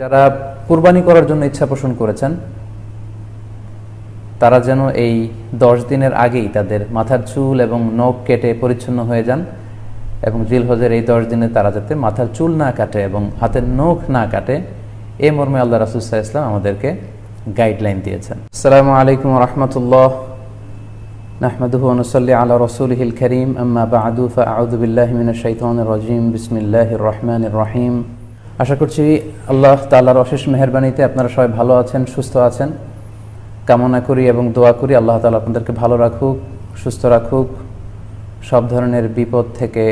যারা কুরবানি করার জন্য ইচ্ছা পোষণ করেছেন তারা যেন এই দশ দিনের আগেই তাদের মাথার চুল এবং নখ কেটে পরিচ্ছন্ন হয়ে যান এবং জিলহজের এই দশ দিনে তারা যাতে মাথার চুল না কাটে এবং হাতের নখ না কাটে এ মর্মে আল্লাহ রাসুসাহ ইসলাম আমাদেরকে গাইডলাইন দিয়েছেন আসসালামু আলাইকুম রহমতুল্লাহ نحمده ونصلي على رسوله الكريم أما بعد فأعوذ بالله من الشيطان الرجيم بسم الله الرحمن الرحيم আশা করছি আল্লাহ তাআলার অশেষ মেহেরবানিতে আপনারা সবাই ভালো আছেন, সুস্থ আছেন। কামনা করি এবং দোয়া করি আল্লাহ তালা আপনাদেরকে ভালো রাখুক, সুস্থ রাখুক। সব ধরনের বিপদ থেকে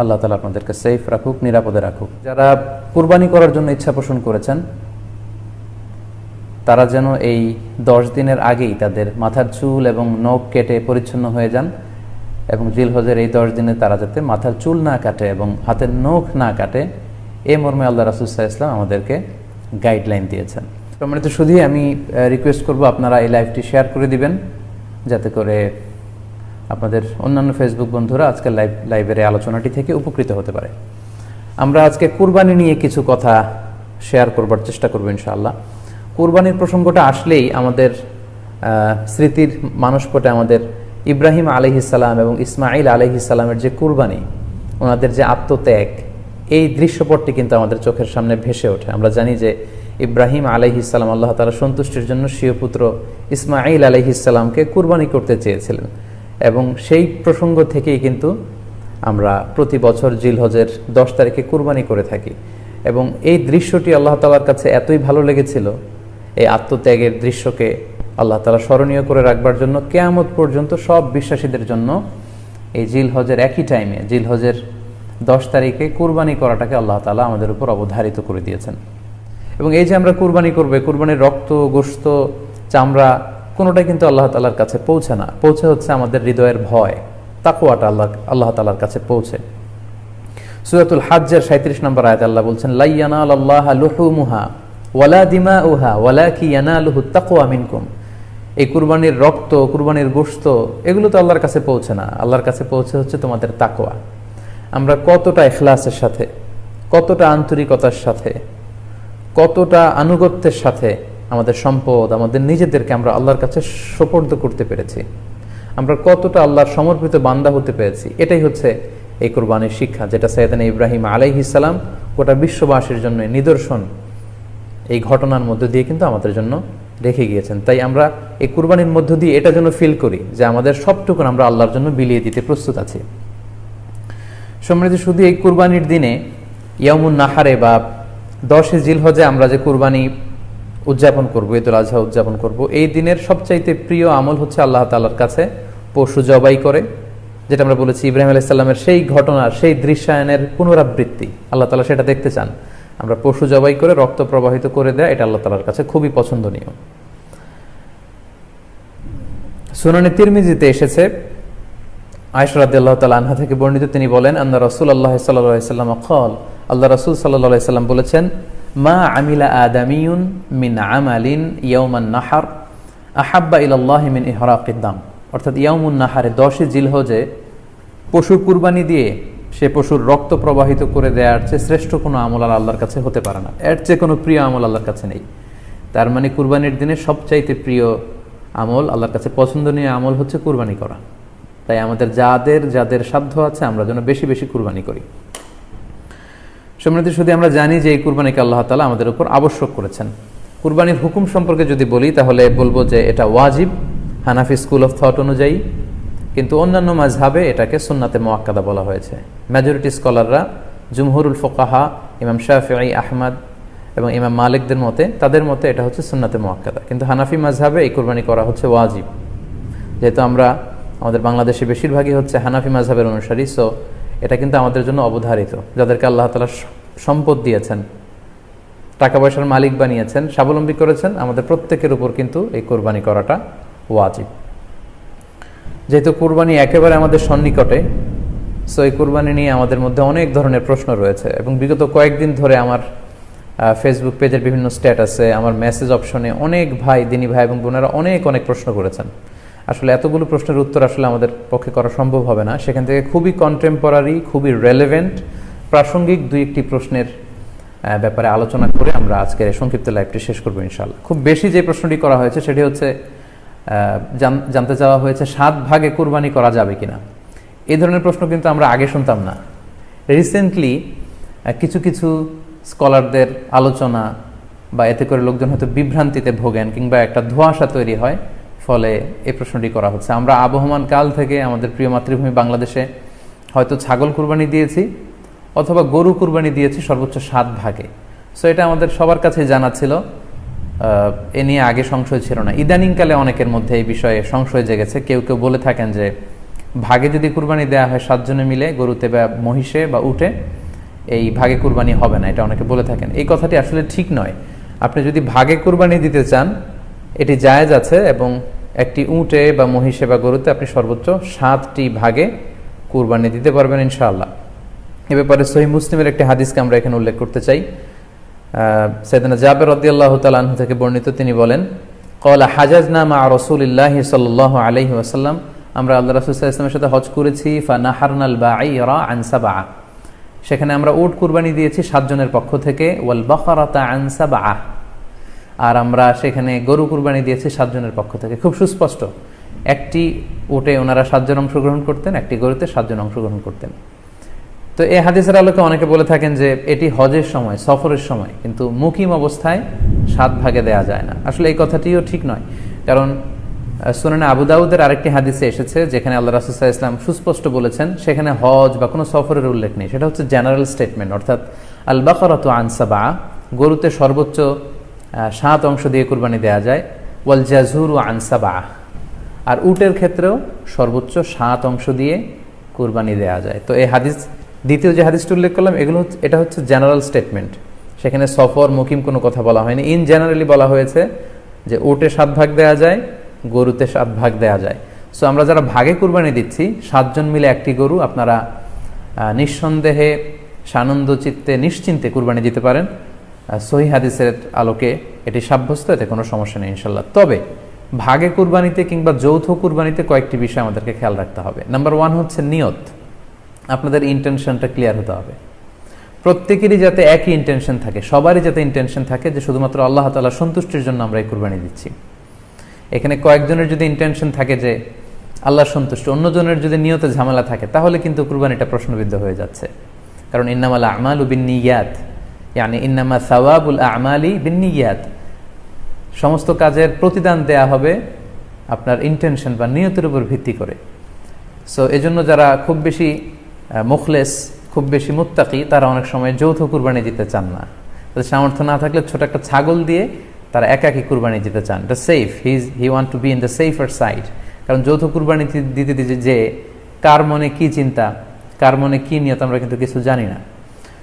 আল্লাহ তাআলা আপনাদেরকে সেফ রাখুক, নিরাপদে রাখুক। যারা কুরবানি করার জন্য ইচ্ছা পোষণ করেছেন, তারা যেন এই দশ দিনের আগেই তাদের মাথার চুল এবং নখ কেটে পরিচ্ছন্ন হয়ে যান এবং জিলহজের এই দশ দিনে তারা যাতে মাথার চুল না কাটে এবং হাতের নখ না কাটে এ মর্মে আল্লাহ রাসুসাহ ইসলাম আমাদেরকে গাইডলাইন দিয়েছেন। সম্মানিত শুধুই আমি রিকোয়েস্ট করব আপনারা এই লাইভটি শেয়ার করে দিবেন, যাতে করে আপনাদের অন্যান্য ফেসবুক বন্ধুরা আজকের লাইভ লাইভের এই আলোচনাটি থেকে উপকৃত হতে পারে। আমরা আজকে কুরবানি নিয়ে কিছু কথা শেয়ার করবার চেষ্টা করব ইনশাআল্লাহ। কুরবানির প্রসঙ্গটা আসলেই আমাদের স্মৃতির মানসপটে আমাদের ইব্রাহিম আলহিসাল্লাম এবং ইসমাইল আলহিসাল্লামের যে কুরবানি, ওনাদের যে আত্মত্যাগ এই দৃশ্যপটটি কিন্তু আমাদের চোখের সামনে ভেসে ওঠে। আমরা জানি যে ইব্রাহিম আলহিসাল্লাম আল্লাহ তালা সন্তুষ্টির জন্য স্বীয় পুত্র ইসমাইল আলহিসাল্লামকে কুরবানি করতে চেয়েছিলেন এবং সেই প্রসঙ্গ থেকেই কিন্তু আমরা প্রতি বছর জিলহজের দশ তারিখে কুরবানি করে থাকি এবং এই দৃশ্যটি আল্লাহ তালার কাছে এতই ভালো লেগেছিল, এই আত্মত্যাগের দৃশ্যকে আল্লাহ তালা স্মরণীয় করে রাখবার জন্য কেয়ামত পর্যন্ত সব বিশ্বাসীদের জন্য এই জিল হজের একই টাইমে জিল হজের দশ তারিখে কুরবানি করাটাকে আল্লাহ তালা আমাদের উপর অবধারিত করে দিয়েছেন। এবং এই যে আমরা কুরবানি করবে কুরবানির রক্ত গোস্ত চামড়া, কোনোটাই কিন্তু আল্লাহ তালার কাছে পৌঁছে না। পৌঁছে হচ্ছে আমাদের হৃদয়ের ভয়। তাকুয়াটা আল্লাহ আল্লাহ তালার কাছে পৌঁছে। সুরাতুল হাজ্জের সাঁত্রিশ নম্বর আয়াত আল্লাহ বলছেন লাইয়ানা আল্লাহ লুহুমুহা ওয়ালা দিমা উহা ওয়ালা কি ইয়ানালুহু তাকওয়া মিনকুম। এই কুরবানির রক্ত, কুরবানির গোশত, এগুলো তো আল্লাহর কাছে পৌঁছে না। আল্লাহর কাছে পৌঁছে হচ্ছে তোমাদের তাকওয়া। আমরা কতটা এখলাসের সাথে, কতটা আন্তরিকতার সাথে, কতটা আনুগত্যের সাথে আমাদের সম্পদ, আমাদের নিজেদেরকে আমরা আল্লাহর কাছে সোপর্দ করতে পেরেছি। আমরা কতটা আল্লাহর সমর্পিত বান্দা হতে পেরেছি, এটাই হচ্ছে এই কোরবানির শিক্ষা, যেটা সৈয়দানা ইব্রাহিম আলাইহিসাল্লাম গোটা বিশ্ববাসীর জন্য নিদর্শন এই ঘটনার মধ্য দিয়ে কিন্তু আমাদের জন্য রেখে গিয়েছেন। তাই আমরা এই কুরবানির মধ্য দিয়ে এটা যেন ফিল করি যে আমাদের সবটুকুন আমরা আল্লাহর জন্য বিলিয়ে দিতে প্রস্তুত আছি। সমৃদ্ধ শুধু এই কুরবানির দিনে ইয়ামুন নাহারে বা দশে জিলহজে আমরা যে কুরবানি উদযাপন করব, ঈদুল আজহা উদযাপন করব, এই দিনের সবচাইতে প্রিয় আমল হচ্ছে আল্লাহ তালার কাছে পশু জবাই করে, যেটা আমরা বলেছি ইব্রাহিম আলাইসাল্লামের সেই ঘটনার, সেই দৃশ্যায়নের পুনরাবৃত্তি। আল্লাহ তালা সেটা দেখতে চান। আমরা পশু জবাই করে রক্ত প্রবাহিত করে দেয়, এটা আল্লাহ তালার কাছে খুবই পছন্দনীয়। সুনানি তিরমিজিতে এসেছে আয়সরাদ আল্লাহ তালা আনহা থেকে বর্ণিত তিনি বলেন, আন্না রসুল আল্লাহ সাল্লাম খল আল্লাহ রসুল সাল্লাহ সাল্লাম বলেছেন, মা আমিলা আদামিউন মিন আমালিন ইয়ৌমান নাহার আহাব্বা ইলাল্লাহ মিন ইহরাকিদ্দাম অর্থাৎ ইয়াউমুন নাহারে দশে জিলহজে পশুর কুরবানি দিয়ে সে পশুর রক্ত প্রবাহিত করে দেওয়ার চেয়ে শ্রেষ্ঠ কোনো আমল আর আল্লাহর কাছে হতে পারে না। এর চেয়ে কোনো প্রিয় আমল আল্লাহর কাছে নেই। তার মানে কুরবানির দিনে সবচাইতে প্রিয় আমল আল্লাহর কাছে পছন্দনীয় আমল হচ্ছে কুরবানি করা। তাই আমাদের যাদের যাদের সাধ্য আছে, আমরা যেন বেশি বেশি কুরবানি করি। সমৃদ্ধি শুধু আমরা জানি যে এই কুরবানিকে আল্লাহ তালা আমাদের উপর আবশ্যক করেছেন। কুরবানির হুকুম সম্পর্কে যদি বলি, তাহলে বলব যে এটা ওয়াজিব। হানাফি স্কুল অফ থট অনুযায়ী। কিন্তু অন্যান্য মাঝহাবে এটাকে সুন্নাতে মোয়াক্কাদা বলা হয়েছে। মেজরিটি স্কলাররা, জুমহুরুল ফোকাহা, ইমাম শাহি আহমদ এবং ইমাম মালিকদের মতে, তাদের মতে এটা হচ্ছে সুন্নাতে মোয়াক্কাদা কিন্তু হানাফি মাঝহাবে এই কুরবানি করা হচ্ছে ওয়াজিব। যেহেতু আমরা আমাদের বাংলাদেশে বেশিরভাগই হচ্ছে হানাফি মাঝহাবের অনুসারী সো এটা কিন্তু আমাদের জন্য অবধারিত। যাদেরকে আল্লাহ তালা সম্পদ দিয়েছেন টাকা পয়সার মালিক বানিয়েছেন, স্বাবলম্বী করেছেন, আমাদের প্রত্যেকের উপর কিন্তু এই কোরবানি করাটা ওয়াজিব। যেহেতু কোরবানি একেবারে আমাদের সন্নিকটে সো এই কোরবানি নিয়ে আমাদের মধ্যে অনেক ধরনের প্রশ্ন রয়েছে এবং বিগত কয়েকদিন ধরে আমার ফেসবুক পেজের বিভিন্ন স্ট্যাটাসে আমার মেসেজ অপশনে অনেক ভাই, দিনী ভাই এবং বোনেরা অনেক অনেক প্রশ্ন করেছেন। আসলে এতগুলো প্রশ্নের উত্তর আসলে আমাদের পক্ষে করা সম্ভব হবে না। সেখান থেকে খুবই কন্টেম্পোরারি খুবই রেলেভেন্ট প্রাসঙ্গিক দুই একটি প্রশ্নের ব্যাপারে আলোচনা করে আমরা আজকের এই সংক্ষিপ্ত লাইভটি শেষ করব ইনশাল্লাহ খুব বেশি যে প্রশ্নটি করা হয়েছে সেটি হচ্ছে জানতে চাওয়া হয়েছে সাত ভাগে কুরবানি করা যাবে কিনা। এই ধরনের প্রশ্ন কিন্তু আমরা আগে শুনতাম না। রিসেন্টলি কিছু কিছু স্কলারদের আলোচনা বা এতে করে লোকজন হয়তো বিভ্রান্তিতে ভোগেন কিংবা একটা ধোঁয়াশা তৈরি হয়। ফলে এই প্রশ্নটি করা হচ্ছে। আমরা আবহমান কাল থেকে আমাদের প্রিয় মাতৃভূমি বাংলাদেশে হয়তো ছাগল কুরবানি দিয়েছি অথবা গরু কুরবানি দিয়েছি সর্বোচ্চ সাত ভাগে। সো এটা আমাদের সবার কাছে জানা ছিল। এ নিয়ে আগে সংশয় ছিল না। ইদানিংকালে অনেকের মধ্যে এই বিষয়ে সংশয় জেগেছে। কেউ কেউ বলে থাকেন যে ভাগে যদি কুরবানি দেওয়া হয় সাতজনে মিলে, গরুতে বা মহিষে বা উঠে, এই ভাগে কুরবানি হবে না, এটা অনেকে বলে থাকেন। এই কথাটি আসলে ঠিক নয়। আপনি যদি ভাগে কুরবানি দিতে চান এটি জায়েজ আছে এবং একটি উটে বা মহিষে বা গরুতে আপনি সর্বোচ্চ সাতটি ভাগে কুরবানি দিতে পারবেন ইনশাআল্লাহ। এ ব্যাপারে সহি মুসলিমের একটি হাদিসকে আমরা এখানে উল্লেখ করতে চাই। সৈদানা জাবের রদিয়াল্লাহ তালাহ থেকে বর্ণিত তিনি বলেন, কলা হাজাজ নামা রসুলিল্লাহ সাল্লাহ আলহি ওয়াসাল্লাম, আমরা আল্লাহ রসুল ইসলামের সাথে হজ করেছি ফা নাহারনাল বা আনসা বা সেখানে আমরা উট কুরবানি দিয়েছি সাতজনের পক্ষ থেকে, ওয়াল বখরাতা আনসা বা আর আমরা সেখানে গরু কুরবানি দিয়েছি সাতজনের পক্ষ থেকে। খুব সুস্পষ্ট। একটি উটে ওনারা সাতজন অংশগ্রহণ করতেন, একটি গরুতে সাতজন অংশগ্রহণ করতেন। তো এই হাদিসের আলোকে অনেকে বলে থাকেন যে এটি হজের সময়, সফরের সময়, কিন্তু মুকিম অবস্থায় সাত ভাগে দেয়া যায় না। আসলে এই কথাটিও ঠিক নয়। কারণ সুনানে আবু দাউদের আরেকটি হাদিসে এসেছে যেখানে আল্লাহ রাসুসাহ ইসলাম সুস্পষ্ট বলেছেন, সেখানে হজ বা কোনো সফরের উল্লেখ নেই। সেটা হচ্ছে জেনারেল স্টেটমেন্ট, অর্থাৎ আল বাকরাত আনসাবা গরুতে সর্বোচ্চ সাত অংশ দিয়ে কুরবানি দেওয়া যায়। ওয়াল জাজুর ও আনসাবা আর উটের ক্ষেত্রেও সর্বোচ্চ সাত অংশ দিয়ে কুরবানি দেওয়া যায়। তো এই হাদিস, দ্বিতীয় যে হাদিসটি উল্লেখ করলাম, এগুলো এটা হচ্ছে জেনারেল স্টেটমেন্ট। সেখানে সফর, মুকিম কোনো কথা বলা হয়নি। ইন জেনারেলি বলা হয়েছে যে উটে সাত ভাগ দেওয়া যায়, গরুতে সাত ভাগ দেওয়া যায়। সো আমরা যারা ভাগে কুরবানি দিচ্ছি, সাতজন মিলে একটি গরু আপনারা নিঃসন্দেহে সানন্দ চিত্তে নিশ্চিন্তে কুরবানি দিতে পারেন। সহি হাদিসের আলোকে এটি সাব্যস্ত, এতে কোনো সমস্যা নেই ইনশাল্লাহ তবে ভাগে কুরবানিতে কিংবা যৌথ কুরবানিতে কয়েকটি বিষয় আমাদেরকে খেয়াল রাখতে হবে। নাম্বার ওয়ান হচ্ছে নিয়ত। আপনাদের ইন্টেনশনটা ক্লিয়ার হতে হবে। প্রত্যেকেরই যাতে একই ইন্টেনশন থাকে, সবারই যাতে ইন্টেনশন থাকে যে শুধুমাত্র আল্লাহ তালা সন্তুষ্টির জন্য আমরা এই কুরবানি দিচ্ছি। এখানে কয়েকজনের যদি ইন্টেনশন থাকে যে আল্লাহ সন্তুষ্ট, অন্যজনের যদি নিয়তে ঝামেলা থাকে, তাহলে কিন্তু কুরবানিটা প্রশ্নবিদ্ধ হয়ে যাচ্ছে। কারণ ইন্নামাল আমাল বিন নিয়াত। ইয়ানি ইন্নামা সাওয়াবুল আমালি বিন নিয়াত সমস্ত কাজের প্রতিদান দেয়া হবে আপনার ইন্টেনশন বা নিয়তের উপর ভিত্তি করে। সো এজন্য যারা খুব বেশি মুখলেস, খুব বেশি মুত্তাকি, তারা অনেক সময় যৌথ কুরবানি দিতে চান না। তাদের সামর্থ্য না থাকলে ছোট একটা ছাগল দিয়ে তারা একাকি কুরবানি দিতে চান। The safe his he want to be in the safer side কারণ যৌথ কুরবানি দিতে দিতে যে, কার মনে কি চিন্তা, কার মনে কি নিয়ত, আমরা কিন্তু কিছু জানি না।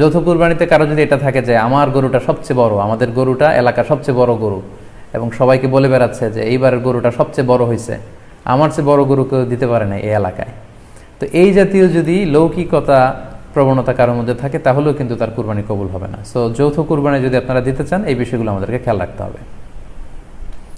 যৌথ কুরবানিতে কারও যদি এটা থাকে যে আমার গরুটা সবচেয়ে বড়, আমাদের গরুটা এলাকার সবচেয়ে বড় গরু, এবং সবাইকে বলে বেড়াচ্ছে যে এইবারের গরুটা সবচেয়ে বড় হয়েছে, আমার চেয়ে বড় গরু কেউ দিতে পারে না এই এলাকায়। তো এই জাতীয় যদি লৌকিকতা প্রবণতা কারোর মধ্যে থাকে, তাহলেও কিন্তু তার কুরবানি কবুল হবে না। সো যৌথ কুরবানি যদি আপনারা দিতে চান, এই বিষয়গুলো আমাদেরকে খেয়াল রাখতে হবে।